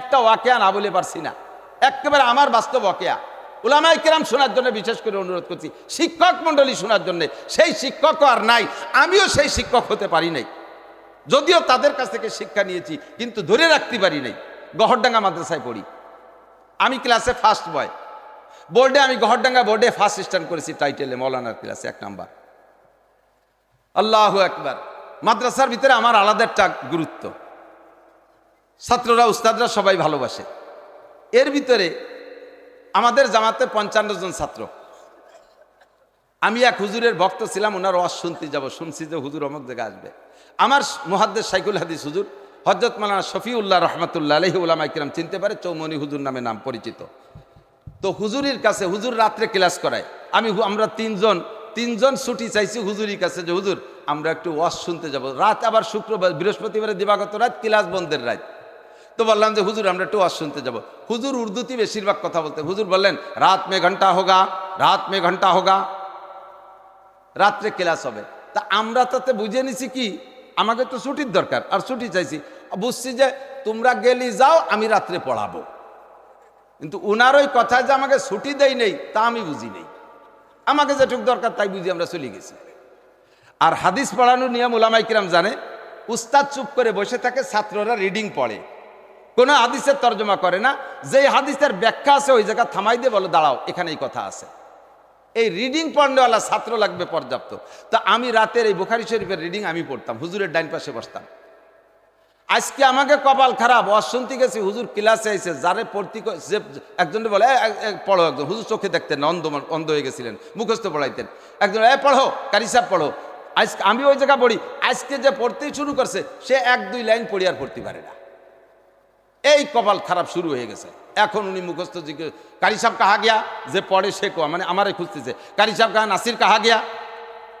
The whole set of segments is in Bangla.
একটা ওয়াকেয়া না বলে পারছি না। একেবারে আমার বাস্তব ওয়াকেয়া। ওলামাই কেরাম শোনার জন্য বিশেষ করে অনুরোধ করছি, শিক্ষক মণ্ডলী শোনার জন্য। সেই শিক্ষক আর নাই, আমিও সেই শিক্ষক হতে পারি নাই। যদিও তাদের কাছ থেকে শিক্ষা নিয়েছি, কিন্তু ধরে রাখতে পারি নাই। গহরডাঙ্গা মাদ্রাসায় পড়ি। আমি ক্লাসে ফার্স্ট বয় বোর্ডে আমি গহরডাঙ্গা বোর্ডে ফার্স্ট স্ট্যান্ড করেছি টাইটেলে মৌলানার ক্লাসে এক নাম্বার। আল্লাহ একবার মাদ্রাসার ভিতরে আমার আলাদা একটা গুরুত্ব। ছাত্ররা, উস্তাদরা সবাই ভালোবাসে। এর ভিতরে আমাদের জামাতে পঞ্চান্ন জন ছাত্র। আমি এক হুজুরের ভক্ত ছিলাম, ওনার ওয়াজ শুনতে যাব, শুনছি যে হুজুর অমুক জায়গায় আসবে। আমার মহাদ্দের সাইকুল হাদিস হুজুর হজরত মালানা শফিউল্লাহ রহমতুল্লাহ আলহি উলামা ইকরাম চিনতে পারে, চৌমনি হুজুর নামে নাম পরিচিত। তো হুজুরির কাছে, হুজুর রাত্রে ক্লাস করায়। আমি আমরা তিনজন তিনজন ছুটি চাইছি হুজুরির কাছে যে, হুজুর, আমরা একটু ওয়াজ শুনতে যাব। রাত আবার শুক্রবার বৃহস্পতিবারে দিবাগত রাত, ক্লাস বন্ধের রাত। তো বললাম যে, হুজুর, আমরা একটু শুনতে যাব। হুজুর উর্দুতে বেশিরভাগ কথা বলতে হুজুর বললেন, রাত মে ঘণ্টা হোগা, রাত মে ঘণ্টা হোগা, রাত্রে ক্লাস হবে। তা আমরা তাতে বুঝে নিছি কি, আমাকে তো ছুটির দরকার, আর ছুটি চাইছি। বুঝছি যে, তোমরা গেলি যাও, আমি রাত্রে পড়াবো। কিন্তু উনার ওই কথা যে আমাকে ছুটি দেয় নেই, তা আমি বুঝি নেই। আমাকে যেটুক দরকার, তাই বুঝি আমরা চলে গেছি। আর হাদিস পড়ানোর নিয়ম উলামাই কিরাম জানে, উস্তাদ চুপ করে বসে থাকে, ছাত্ররা রিডিং পড়ে। কোনো হাদিসের তর্জমা করে না। যে হাদিসের ব্যাখ্যা আছে ওই জায়গা থামাই দিয়ে বলো দাঁড়াও এখানেই কথা আছে। এই রিডিং পড়নেওয়ালা ছাত্র লাগবে পর্যাপ্ত। তা আমি রাতের এই বুখারি শরীফের রিডিং আমি পড়তাম হুজুরের ডাইন পাশে বসতাম। আজকে আমাকে কপাল খারাপ অশুনতে গেছি হুজুর ক্লাসে এসে যারে পড়তি যে একজনে বলে "এ, এ, এ, পড়ো একজন। হুজুর চোখে দেখতেন অন্ধ অন্ধ হয়ে গেছিলেন মুখস্থ পড়াইতেন। একজন এ পড়ো কারি সাহেব পড়ো। আজকে আমি ওই জায়গা পড়ি আজকে যে পড়তেই শুরু করছে সে এক দুই লাইন পড়ি আর পড়তে পারে না। এই কপাল খারাপ শুরু হয়ে গেছে। এখন উনি মুখস্থ জিজ্ঞেস, কারি সাহেব কাহা গিয়া? যে পড়ে সে কোয়া মানে আমারে খুঁজতেছে। কারি সাহেব কাহা, নাসির কাহা গিয়া?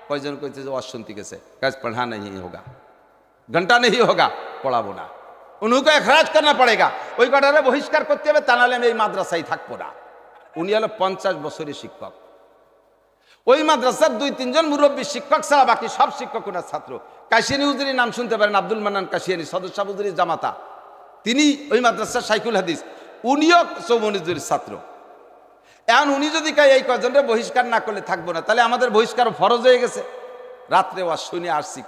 কয়জন কইছে যে, অশান্তি গেছে। কাজ পড়া নেই হোগা। ঘণ্টা নেই হোগা, পড়াবো না। উনুকে এখরাজ করনা পড়েগা। ওই কটারে বহিষ্কার করতে হবে, তা নাহলে আমি এই মাদ্রাসায় থাকব না। উনি হলো পঞ্চাশ বছরের শিক্ষক। ওই মাদ্রাসার দুই, তিনজন মুরব্বী শিক্ষক ছাড়া বাকি সব শিক্ষক ওনার ছাত্র। কাশিয়ানি উজুরির নাম শুনতে পারেন, আব্দুল মান্নান কাশিয়ানি, সদস্য উজুরি জামাতা। তিনি ওই মাদ্রাসার সাইকুল হাদিস, উনিও চৌমনিজুরির ছাত্র। এখন উনি যদি কয়, এই কজনরে বহিষ্কার না করলে থাকব না? তাহলে আমাদের বহিষ্কার ফরজ হয়ে গেছে। রাত্রে ওয়াজ শুনে আসছি।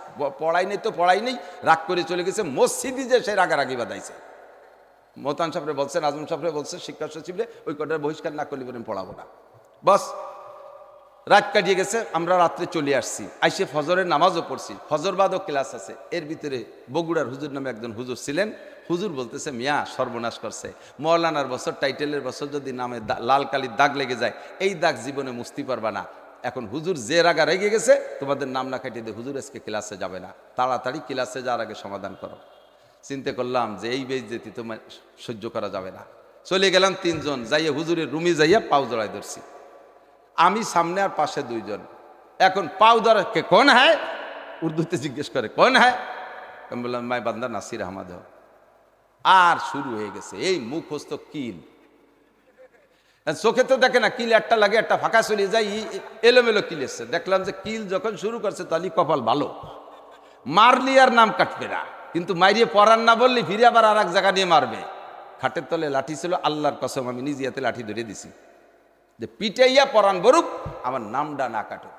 পড়াই নেই তো পড়াই নেই, রাগ করে চলে গেছে। মসজিদই যে সে রাগারাগি বাদাইছে মোতান সাহেবরে বলছেন, আজম সাহেবরে বলছে শিক্ষা সচিবরে, ওই কটার বহিষ্কার না করলে পড়াবো না। বস রাত কাটিয়ে গেছে, আমরা রাত্রে চলে আসছি। আইসে ফজরের নামাজও পড়ছি। ফজরবাদও ক্লাস আছে। এর ভিতরে বগুড়ার হুজুর নামে একজন হুজুর ছিলেন। হুজুর বলতেছে, মিয়া, সর্বনাশ করছে। মৌলানার বছর, টাইটেলের বছর যদি নামে লাল কালির দাগ লেগে যায়, এই দাগ জীবনে মুস্তি পারবা না। এখন হুজুর যে রাগা রেগে গেছে, তোমাদের নাম না কাটিয়ে দিয়ে হুজুর আজকে ক্লাসে যাবে না। তাড়াতাড়ি ক্লাসে যাওয়ার আগে সমাধান করো। চিন্তা করলাম যে এই বেজ যেতে তোমার সহ্য করা যাবে না। চলে গেলাম তিনজন, যাইয়া হুজুরের রুমে যাইয়া পাও জড়াই ধরছি। আমি সামনে আর পাশে দুইজন। এখন পাও ধরা কে, কোন হ্যায়? উর্দুতে জিজ্ঞেস করে, কোন হ্যায়? বললাম, মাই বান্দা, নাসির আহমদ আর শুরু হয়ে গেছে, এই মুখস্থ কিল। চোখে তো দেখে না, কিল একটা লাগে, একটা ফাঁকা চলে যায় এলোমেলো কিল এসছে। দেখলাম যে কিল যখন শুরু করছে, তাহলে কপাল ভালো। মারলি আর নাম কাটবে না, কিন্তু মাইরিয়ে পরান না বললি ফিরে আবার আর এক জায়গা নিয়ে মারবে। খাটের তলে লাঠি ছিল, আল্লাহর কসম, আমি নিজে হাতে লাঠি ধরে দিছি। যে পিটাইয়া পরান বরুক, আমার নামটা না কাটুক।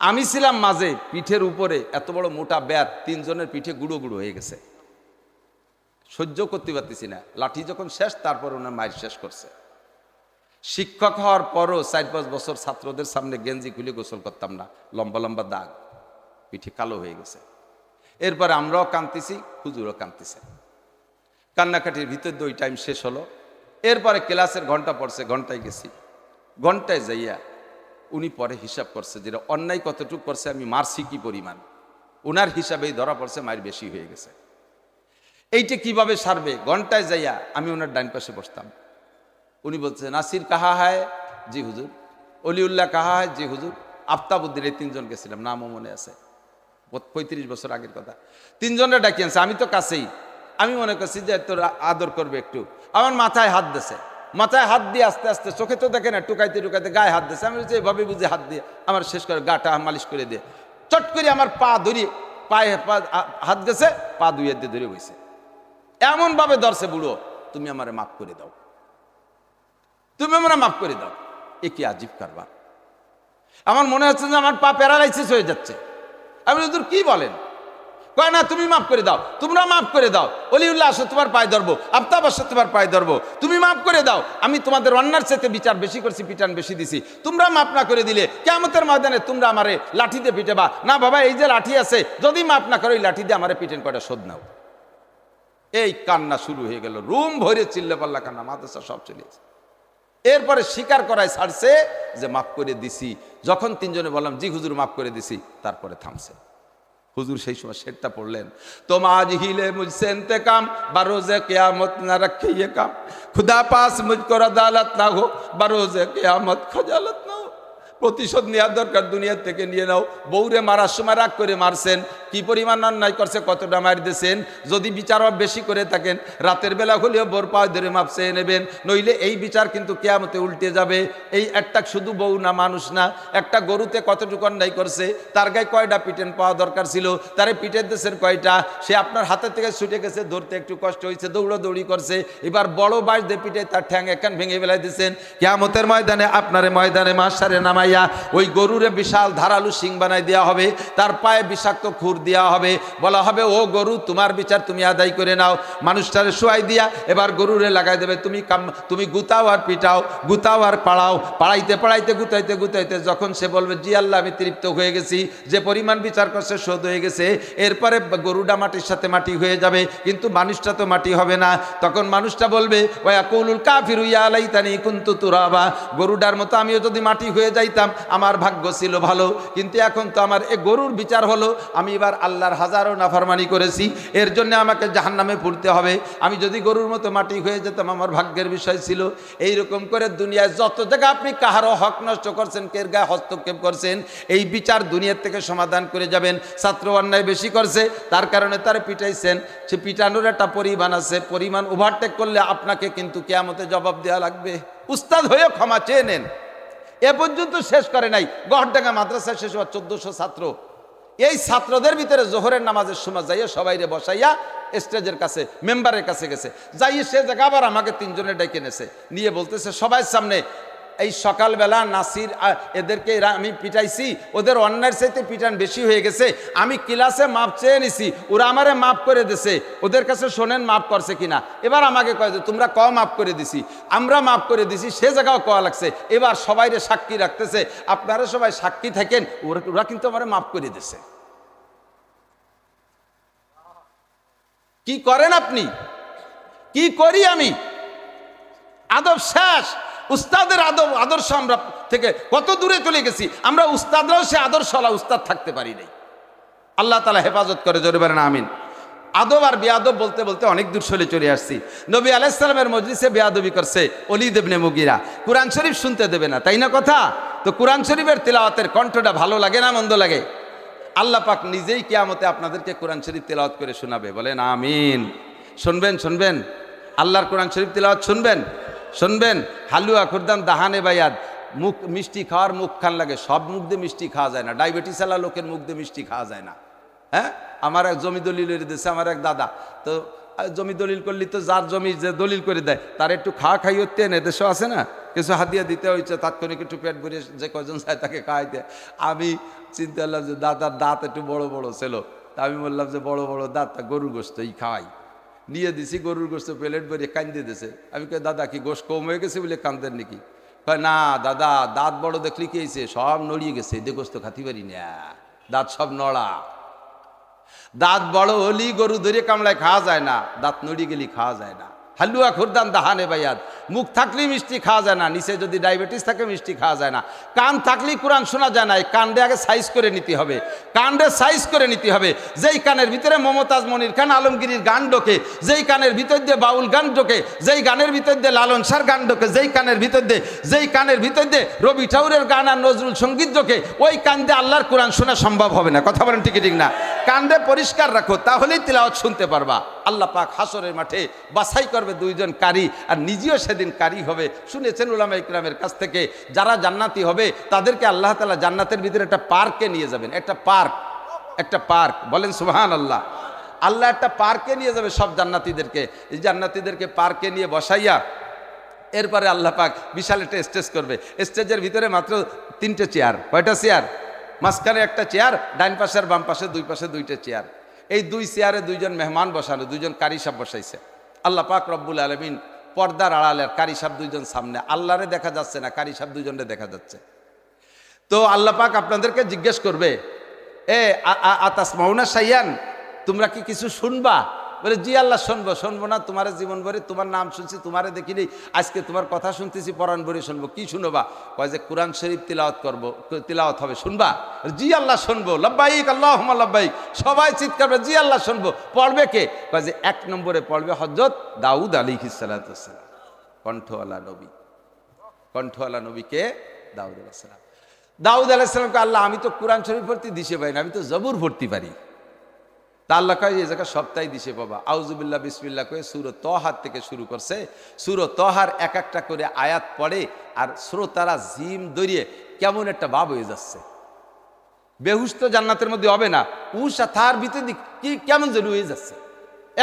আমি ছিলাম মাঝে পিঠের উপরে এত বড় মোটা ব্যাত, তিনজনের পিঠে গুঁড়ো গুঁড়ো হয়ে গেছে। সহ্য করতে পারতেছি না। লাঠি যখন শেষ, তারপর ওনার মায়ের শেষ করছে। শিক্ষক হওয়ার পরও চার পাঁচ বছর ছাত্রদের সামনে গেঞ্জি খুলে গোসল করতাম না। লম্বা লম্বা দাগ, পিঠে কালো হয়ে গেছে। এরপরে আমরাও কাঁদতেছি, হুজুরও কাঁদতেছে। কান্নাকাটির ভিতর দিয়ে ওই টাইম শেষ হলো। এরপরে ক্লাসের ঘণ্টা পড়ছে, ঘন্টায় গেছি। ঘন্টায় যাইয়া উনি পরে হিসাব করছে যেটা অন্যায় কতটুকু করছে, আমি মারছি কি পরিমাণ? ওনার হিসাবেই ধরা পড়ছে, মায়ের বেশি হয়ে গেছে। এইটা কীভাবে সারবে? ঘন্টায় যাইয়া আমি ওনার ডাইন পাশে বসতাম। উনি বলছে, নাসির কাহা হায়? জি হুজুর। অলিউল্লাহ কাহা হায়? জি হুজুর। আফতাবুদ্দিন, এই তিনজন গেছিলাম নামও মনে আছে। পঁয়- পঁয়ত্রিশ বছর আগের কথা। তিনজনে ডাকি আনছে আমি তো কাছেই। আমি মনে করছি যে তোর আদর করবে একটু। আমার মাথায় হাত দিছে। মাথায় হাত দিয়ে আস্তে আস্তে চোখে তো দেখে না টুকাইতে টুকাইতে গায়ে হাত দিছে। আমি বলছি, এভাবে বুঝে হাত দিয়ে আমার শেষ করে গাটা মালিশ করে দিয়ে। চট করে আমার পা ধরি, পায়ে পা হাত গেছে, পা দুইয়ে দিয়ে ধরে বইছে। এমনভাবে ধরছে, বুড়ো, তুমি আমার মাফ করে দাও। তুমি আমরা মাফ করে দাও। এ কি আজীব কারবার? আমার মনে হচ্ছে যে আমার পা প্যারালাইসিস হয়ে যাচ্ছে। হুজুর কি বলেন? কয়, না, তুমি মাফ করে দাও। তোমরা মাফ করে দাও। অলিউল্লাহ, আসো, তোমার পায়ে ধরবো। আফতাব, আসো, তোমার পায়ে ধরবো। তুমি মাফ করে দাও। আমি তোমাদের অন্যার সাথে বিচার বেশি করছি, পিটান বেশি দিছি। তোমরা মাফ না করে দিলে কেমতের ময়দানে তোমরা আমারে লাঠি দিয়ে পিটেবা। না, বাবা, এই যে লাঠি আছে, যদি মাফ না করো ওই লাঠি দিয়ে আমারে পিটেন কয়টা? শোধ নাও। এই কান্না শুরু হয়ে গেল। রুম ভরে চিল্লে পাল্লা কান্না, মাদ্রাসা সব চলেছে এরপরে স্বীকার করায় ছাড়ছে যে, মাফ করে দিছি। যখন তিনজনে বললাম, জি, হুজুর, মাফ করে দিছি। তারপরে থামছে। হুজুর সেই সময় শেরটা পড়লেন। তোম আজ হিলে মুঝসে ইন্তেকাম বারোজে কেয়ামত না রাখে ইয়ে কাম। খুদা পাস মুঝকো আদালত না হোক বারোজে কেয়ামত খজালত না হোক প্রতিশোধ নেওয়ার দরকার দুনিয়ার থেকে, নিয়ে নাও। বৌরে মারার সময় রাগ করে মারছেন, কি পরিমাণ অন্যায় করছে, কতটা মার দিয়েছেন যদি বিচার বেশি করে থাকেন, রাতের বেলা হলেও বোর পায়ে ধরে মাপ চেয়ে নেবেন, নইলে এই বিচার কিন্তু কেয়ামতে উল্টে যাবে। এই একটা শুধু বউ না, মানুষ না, একটা গরুতে কতটুকু অন্যায় করছে, তার গায়ে কয়টা পিটেন পাওয়া দরকার ছিল? তারে পিটের দেশের কয়টা? সে আপনার হাতে থেকে ছুটে গেছে, ধরতে একটু কষ্ট হয়েছে, দৌড়াদৌড়ি করছে। এবার বড় বাস দিয়ে পিটে তার ঠ্যাং এখান ভেঙে ফেলাই দিয়েছেন কেয়ামতের ময়দানে আপনারে ময়দানে মাসারে নামাইয়া ওই গরুরে বিশাল ধারালু সিং বানাই দেওয়া হবে, তার পায়ে বিষাক্ত খুর দেওয়া হবে। বলা হবে, ও গরু, তোমার বিচার তুমি আদায় করে নাও। মানুষটারে শোয়াই দিয়া এবার গরুরে লাগাই দেবে, তুমি কাম, তুমি গুতাও আর পিটাও, গুতাও আর পাড়াও। পাড়াইতে পাড়াইতে, গুতাইতে গুতাইতে যখন সে বলবে, জি আল্লাহ, আমি তৃপ্ত হয়ে গেছি, যে পরিমাণ বিচার করছে শোধ হয়ে গেছে, এরপরে গরুটা মাটির সাথে মাটি হয়ে যাবে, কিন্তু মানুষটা তো মাটি হবে না। তখন মানুষটা বলবে, ওয়া কৌলুল কাফির ইয়া আলাইতানি কুন্তু তুরাবা। গরুডার মতো আমিও যদি মাটি হয়ে যাইতাম আমার ভাগ্য ছিল ভালো, কিন্তু এখন তো আমার এ গরুর বিচার হলো। আমি এবার আল্লাহর হাজারো নাফরমানি করেছি, এর জন্য আমাকে জাহান্নামে পড়তে হবে। আমি যদি গরুর মতো মাটি হয়ে যেতাম, আমার ভাগ্যের বিষয় ছিল এই রকম করে দুনিয়ায় যত জায়গা আপনি কাহারও হক নষ্ট করছেন, কের গায়ে হস্তক্ষেপ করছেন, এই বিচার দুনিয়ার থেকে সমাধান করে যাবেন। ছাত্র অন্যায় বেশি করছে, তার কারণে তার পিটাইছেন। সে পিটানোর একটা পরিমাণ আছে, পরিমাণ ওভারটেক করলে আপনাকে কিন্তু কেয়ামতে জবাব দেওয়া লাগবে। উস্তাদ হয়ে ক্ষমা চেয়ে নেন। এ পর্যন্ত শেষ করে নাই। গহরডাঙ্গা মাদ্রাসা শেষ হওয়া চোদ্দশো ছাত্র। এই ছাত্রদের ভিতরে জোহরের নামাজের সময় যাইয়া সবাইরে বসাইয়া স্টেজের কাছে, মেম্বারের কাছে গেছে। যাইয়ে সে জায়গা আবার আমাকে তিনজনে ডেকে নেছে নিয়ে বলতেছে, সবাই সামনে এই সকালবেলা নাসির এদেরকে আমি পিটাইছি, ওদের অন্যায়ের চাইতে পিটান বেশি হয়ে গেছে। আমি ক্লাসে মাপ চেয়ে নিছি, ওরা আমারে মাপ করে দিছে। ওদের কাছে শোনেন মাপ করছে কিনা। এবার আমাকে কয় যে, তোমরা ক মাপ করে দিছি? আমরা মাপ করে দিছি, সে জায়গাও কয়া লাগছে। এবার সবাইরে সাক্ষী রাখতেছে। আপনারা সবাই সাক্ষী থাকেন, ওরা ওরা কিন্তু আমারে মাপ করে দিছে। কি করেন আপনি? কি করি আমি? আদব শেষ। উস্তাদের আদব, আদর্শ আমরা থেকে কত দূরে চলে গেছি, আমরা উস্তাদরাও সে আদর্শওয়ালা উস্তাদ থাকতে পারি নাই। আল্লাহ তালা হেফাজত করে, জোরে আমিন। আদব আর বেয়াদব বলতে বলতে অনেক দূর চলে চলে আসছি। নবী আলাইসালামের মজলিসে বেয়াদবি করছে অলি দেবনে মুগিরা। কোরআন শরীফ শুনতে দেবে না, তাই না কথা? তো কোরআন শরীফের তেলাওয়াতের কণ্ঠটা ভালো লাগে না মন্দ লাগে? আল্লাহ পাক নিজেই কেয়ামতে আপনাদেরকে কোরআন শরীফ তেলাওয়াত করে শোনাবে। বলেন, আমিন। শুনবেন শুনবেন? আল্লাহর কোরআন শরীফ তেলাওয়াত শুনবেন? শুনবেন? হালুয়া, খুরদান, দাহানে বায়াদ মুখ মিষ্টি খাওয়ার মুখ খান লাগে। সব মুখ দিয়ে মিষ্টি খাওয়া যায় না। ডায়াবেটিস আলা লোকের মুখ দিয়ে মিষ্টি খাওয়া যায় না। হ্যাঁ? আমার এক জমি দলিলের দেশে আমার এক দাদা। তো জমি দলিল করলি তো যার জমি যে দলিল করে দেয়, তার একটু খাওয়া খাই হতে এনে দেশও আছে না? কিছু হাতিয়া দিতে হয়েছে তাৎক্ষণিক একটু পেট ভরে যে কজন চায় তাকে খাওয়াইতে। আমি চিন্তা করলাম যে দাদার দাঁত একটু বড় বড় ছিল। তা আমি বললাম যে বড় বড় দাঁত গরুর গোস্তই খাওয়াই। নিয়ে দিছি, গরুর গোস্ত, প্লেট ভরে কান্দে দিছে। আমি কে দাদা, কি গোস কম হয়ে গেছে বলে কান্দেন নাকি? না, দাদা, দাঁত বড় দেখলি কি হয়েছে? সব নড়িয়ে গেছে দে গোস্ত খাতি পারি না। দাঁত সব নড়া। দাঁত বড় হলি গরু ধরে কামলায় খাওয়া যায় না, দাঁত নড়িয়ে গেলি খাওয়া যায় না। হালুয়া খুরদান দাহানে বাইয়াদ মুখ থাকলে মিষ্টি খাওয়া যায় না, নিচে যদি ডায়াবেটিস থাকে মিষ্টি খাওয়া যায় না। কান থাকলেই কোরআন শোনা যায় না কানডে আগে সাইজ করে নিতে হবে। কানডে সাইজ করে নিতে হবে। যেই কানের ভিতরে মমতাজ মনির খান আলমগীরির গান ঢোকে যেই কানের ভিতর দিয়ে বাউল গান ঢোকে যেই গানের ভিতর দিয়ে লালন সার গান ঢোকে যেই কানের ভিতর দিয়ে, যেই কানের ভিতর দিয়ে রবি ঠাউরের গান আর নজরুল সংগীত ঢোকে ওই কান দিয়ে আল্লাহর কোরআন শোনা সম্ভব হবে না। কথা বলেন ঠিক ঠিক না। কান্দে পরিষ্কার রাখো, তাহলেই তিলাওয়াত শুনতে পারবা। আল্লাহ পাক হাসরের মাঠে বাছাই করবে দুইজন কারি, আর নিজেও সেদিন কারি হবে। শুনেছেন উলামা ইকরামের কাছ থেকে, যারা জান্নাতি হবে, তাদেরকে আল্লাহ তালা জান্নাতের ভিতরে একটা পার্কে নিয়ে যাবেন। একটা পার্ক একটা পার্ক। বলেন সুবহান আল্লাহ আল্লাহ একটা পার্কে নিয়ে যাবে সব জান্নাতিদেরকে। এই জান্নাতিদেরকে পার্কে নিয়ে বসাইয়া, এরপরে আল্লাহ পাক বিশাল একটা স্টেজ করবে। স্টেজের ভিতরে মাত্র তিনটে চেয়ার। কয়টা চেয়ার? মাঝখানে একটা চেয়ার ডাইন পাশে আর বাম পাশে, দুই পাশে দুইটা চেয়ার। এই দুই চেয়ারে দুইজন মেহমান বসানো, দুইজন কারি সাহেব বসাইছে। আল্লাহ পাক রব্বুল আলমিন পর্দার আড়ালের কারি সাহেব দুইজন সামনে। আল্লাহরে দেখা যাচ্ছে না, কারি সাহেব দুইজনে দেখা যাচ্ছে। তো আল্লাহ পাক আপনাদেরকে জিজ্ঞেস করবে, এ আতাস মাউনা সাইয়ান তোমরা কি কিছু শুনবা? বলে, জি আল্লাহ, শুনব শুনব না, তোমার জীবন ভরে তোমার নাম শুনছি, তোমারে দেখিনি, আজকে তোমার কথা শুনতেছি, পরাণ ভরে শুনব, কি শুনবা? কয় যে, কোরআন শরীফ তিলাওয়াত করব, তিলাওয়াত হবে, শুনবা? জি আল্লাহ, শুনব। লব্বাইক আল্লাহ লব্বাইক। সবাই চিৎকার জি আল্লাহ, শুনব। পড়বে কে? কয় যে, এক নম্বরে পড়বে হজরত দাউদ আলী হিসালাতাম কণ্ঠওয়ালা নবী। কণ্ঠওয়ালা নবীকে দাউদ আলাহিসাল্লাম দাউদ আলাহিসাল্লামকে আল্লাহ, আমি তো কোরআন শরীফ ভর্তি দিশে পাই না, আমি তো জবুর ভর্তি পারি। তা আল্লাহ কয় এই জায়গায় সপ্তাহে দিশে পাবা আউজুবিল্লাহ বিসমিল্লা করে সুর তহার থেকে শুরু করছে। সুর তহার এক একটা করে আয়াত পড়ে আর শ্রোতারা জিম দরিয়ে কেমন একটা ভাব হয়ে যাচ্ছে। বেহুশ তো জান্নাতের মধ্যে হবে না। উষা তার ভিতরে দিক কি, কেমন যেন হয়ে যাচ্ছে।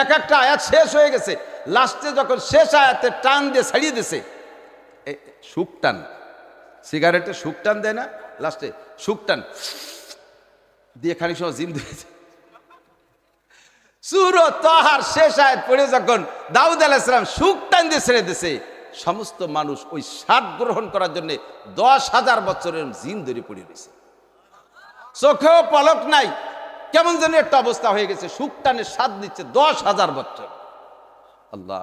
এক একটা আয়াত শেষ হয়ে গেছে। লাস্টে যখন শেষ আয়াতে টান দিয়ে ছাড়িয়ে দিছে সুখ টান। সিগারেটে সুখ টান দেয় না, লাস্টে সুখ টান। দিয়ে খানিক সময় জিম দিয়েছে সুর তাহার শেষ আয়াত পড়ে যখন দাউদ আলাইসালাম সুখ টান দিয়ে ছেড়ে দিছে, সমস্ত মানুষ ওই স্বাদ গ্রহণ করার জন্য দশ হাজার বছরের জিন ধরে পড়ে রয়েছে। চোখেও পলক নাই, কেমন যেন একটা অবস্থা হয়ে গেছে, সুখ টানে স্বাদ নিচ্ছে দশ হাজার বছর। আল্লাহ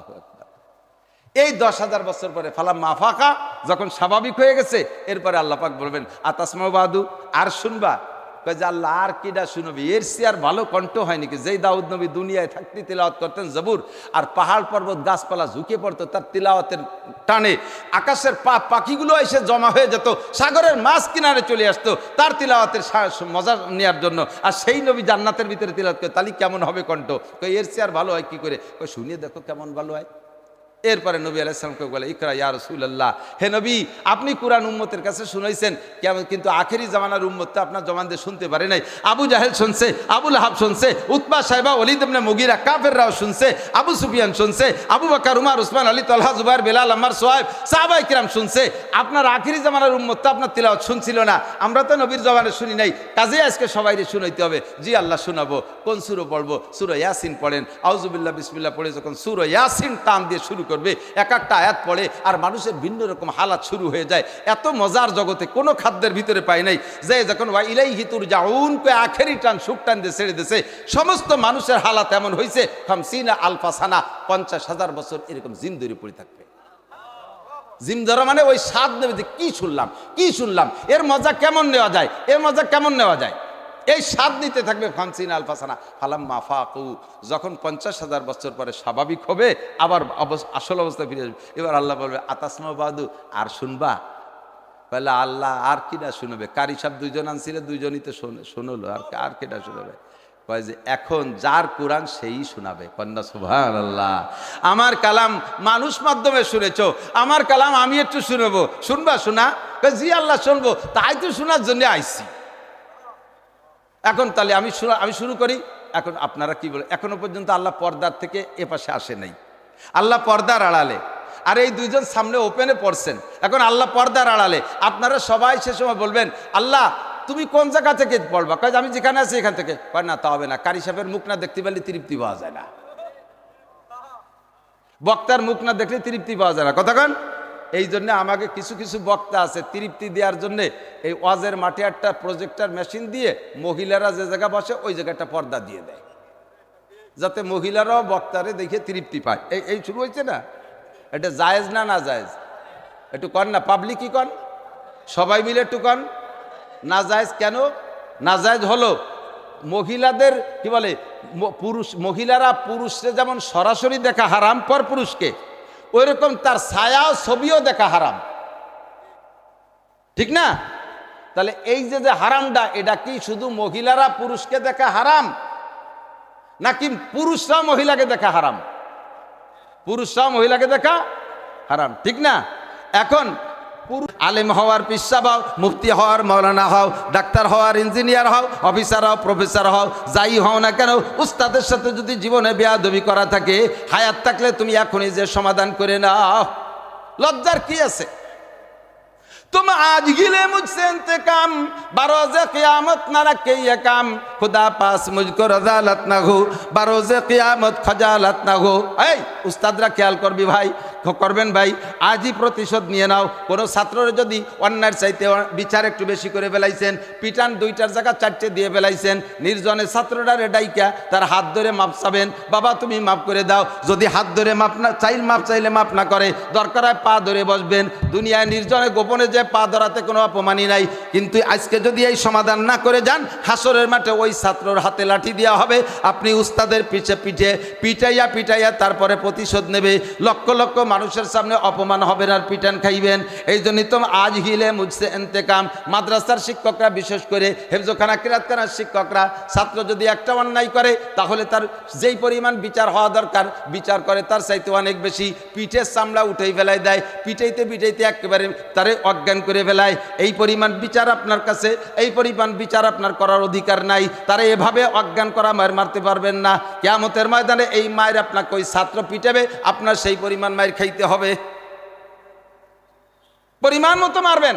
এই দশ হাজার বছর পরে ফালাম মাফাকা যখন স্বাভাবিক হয়ে গেছে, এরপরে আল্লাহ পাক বলবেন আতাসমা বাদু, আর শুনবা যে আল্লাহ, আর কিডা শুনবি? এর সে আর ভালো কণ্ঠ হয় নাকি? যেই দাউদ নবী দুনিয়ায় থাকতে তিলাওয়াত করতেন জবুর, আর পাহাড় পর্বত গাছপালা ঝুঁকে পড়তো তার তিলাওয়াতের টানে। আকাশের পা পাখিগুলো এসে জমা হয়ে যেত, সাগরের মাছ কিনারে চলে আসতো তার তিলাওয়াতের মজা নেওয়ার জন্য। আর সেই নবী জান্নাতের ভিতরে তিলাওয়াত করে, তাহলে কেমন হবে কণ্ঠ? এর সে আর ভালো হয় কি করে? শুনিয়ে দেখো কেমন ভালো হয়। এরপরে নবী আলাইসালামকে বলে, ইকরা ইয়া রসুল্লাহ হে নবী, আপনি কোরআন উম্মতের কাছে শুনাইছেন, কেমন কিন্তু আখেরি জামানার উম্মত তো আপনার জমানদের শুনতে পারে নাই। আবু জাহেল শুনছে আবুল হাব শুনছে উৎপা সাহেবা অলিদ ইবনে মুগিরা, কাফেররাও শুনছে, আবু সুফিয়ান শুনছে, আবু বাকার, উমার, উসমান, আলী, তলহা, জুবাইর, বেলাল, আম্মার, সোহাইব সাহাবাই কিরাম শুনছে। আপনার আখেরি জামানার উম্মত তো আপনার তিলাওয়াত শুনছিল না। আমরা তো নবীর জবানে শুনি নাই। কাজে আজকে সবাই শুনাইতে হবে, জি, আল্লাহ শোনাবো, কোন সুরো পড়ব? সুরো ইয়াসিন পড়েন। আউজুবিল্লাহ বিসমিল্লাহ পড়ে যখন সুরো ইয়াসিন টান দিয়ে শুরু করবে, এক একটা আয়াত পড়ে আর মানুষের ভিন্ন রকম হালাত শুরু হয়ে যায়। এত মজার জগতে কোনো খাদ্যের ভিতরে পায় নাই। যে যখন ইলাই হিতুর জাউন কে আখেরি টান, সুখ টান দিয়ে ছেড়ে দিছে সমস্ত মানুষের হালাত এমন হয়েছে হামসিনা আলফা সানা, পঞ্চাশ হাজার বছর এরকম জিন্দুরি পড়ে থাকবে। জিম ধরা মানে ওই স্বাদ নেবে যে কি শুনলাম কি শুনলাম, এর মজা কেমন নেওয়া যায়, এর মজা কেমন নেওয়া যায়? এই স্বাদ নিতে থাকবে ফানসিন আলফাসানা। ফালাম মাফাকু যখন পঞ্চাশ হাজার বছর পরে স্বাভাবিক হবে, আবার আসল অবস্থা ফিরে আসবে। এবার আল্লাহ বলবে, আতাসমা বাদু, আর শুনবা? বলে, আল্লাহ আর কিনা শুনবে? কারি সাহেব দুইজন আনছিলে, দুইজনই তো শোন- শুনলো, আর আর কেটা শুনবে? কয় যে, এখন যার কোরআন সেই শোনাবে। কন্যা সুভান আল্লাহ আমার কালাম মানুষ মাধ্যমে শুনেছ, আমার কালাম আমি একটু শুনব। শুনবা, শোনা? জি, আল্লাহ শুনব। তাই তো শোনার জন্য আইসি এখন তাহলে আমি শু- আমি শুরু করি। এখন আপনারা কি বলে, এখনও পর্যন্ত আল্লাহ পর্দার থেকে এ পাশে আসে নাই। আল্লাহ পর্দার আড়ালে। আর এই দুইজন সামনে ওপেনে পড়ছেন। এখন আল্লাহ পর্দার আড়ালে। আপনারা সবাই সে সময় বলবেন, আল্লাহ, তুমি কোন জায়গা থেকে পড়বা? কাজ আমি যেখানে আছি এখান থেকে। কয়, না, তা হবে না। কারি সাহেবের মুখ না দেখতে পারলে তৃপ্তি পাওয়া যায় না। বক্তার মুখ না দেখলে তৃপ্তি পাওয়া যায় না। কতক্ষণ এই জন্য আমাকে কিছু কিছু বক্তা আছে, তৃপ্তি দেওয়ার জন্য এই ওয়াজের মাঠে একটা প্রজেক্টার মেশিন দিয়ে মহিলারা যে জায়গা বসে, ওই জায়গাটা পর্দা দিয়ে দেয়। যাতে মহিলারাও বক্তারে দেখে তৃপ্তি পায়। এই এই শুরু হয়েছে না? এটা জায়েজ না না জায়েজ? একটু কন না পাবলিকই কন? সবাই মিলে একটু কন? না জায়েজ কেন? না জায়েজ হলো মহিলাদের, কি বলে পুরুষ, মহিলারা পুরুষরে যেমন সরাসরি দেখা হারাম পর পুরুষকে ওই রকম তার ছায়া, ছবিও দেখা হারাম। ঠিক না? তাহলে এই যে যে হারামটা, এটা কি শুধু মহিলারা পুরুষকে দেখা হারাম? নাকি পুরুষরা মহিলাকে দেখা হারাম? পুরুষরা মহিলাকে দেখা হারাম। ঠিক না? এখন আলেম হওয়ার পিসাব হও মুফতি হওয়ার মৌলানা হও ডাক্তার হওয়ার ইঞ্জিনিয়ার হও অফিসার হও প্রফেসর হও যাই হও না কেন উস্তাদের সাথে যদি জীবনে বেয়াদবি করা থাকে হায়াত থাকলে তুমি এখনই যে সমাধান করে নাও লজ্জার কি আছে तुम आज गिले मुझसे इंतकाम बरोज़ क़यामत न रखे ये काम खुदा पास मुझको रजालत न हो बरोज़ क़यामत खजालत न हो এই উস্তাদরা খেয়াল করবি ভাই করবেন ভাই, আজই প্রতিশোধ নিয়ে নাও। কোনো ছাত্ররা যদি অন্যায়ের চাইতে বিচার একটু বেশি করে ফেলাইছেন, পিটান দুইটার জায়গা চারটে দিয়ে ফেলাইছেন, নির্জনে ছাত্ররা রেডাইকা তার হাত ধরে মাপ চাবেন, বাবা, তুমি মাপ করে দাও। যদি হাত ধরে মাপ না, চাইল মাপ চাইলে মাপ না করে, দরকার হয় পা ধরে বসবেন। দুনিয়ায় নির্জনে গোপনে যে পা ধরাতে কোনো অপমানই নাই। কিন্তু আজকে যদি এই সমাধান না করে যান, হাসরের মাঠে ওই ছাত্রর হাতে লাঠি দেওয়া হবে। আপনি উস্তাদের পিছে পিঠে পিটাইয়া পিটাইয়া তারপরে প্রতিশোধ নেবে। লক্ষ লক্ষ মানুষের সামনে অপমান হবেন আর পিটান খাইবেন। এই জন্যই তো আজ হিলে মুঝসে এন্তেকাম। মাদ্রাসার শিক্ষকরা, বিশেষ করে হেফজোখানা, কিরাতখানার শিক্ষকরা, ছাত্র যদি একটা অন্যায় করে, তাহলে তার যেই পরিমাণ বিচার হওয়া দরকার, বিচার করে তার চাইতে অনেক বেশি। পিঠের চামড়া উঠেই ফেলায় দেয় পিটাইতে পিটাইতে একেবারে তারে অজ্ঞান করে ফেলায়। এই পরিমাণ বিচার আপনার কাছে, এই পরিমাণ বিচার আপনার করার অধিকার নাই। তারা এভাবে অজ্ঞান করা মায়ের মারতে পারবেন না। কেয়ামতের ময়দানে এই মায়ের আপনাকে ওই ছাত্র পিটাবে, আপনার সেই পরিমাণ মায়ের খাইতে হবে। পরিমাণ মতো মারবেন।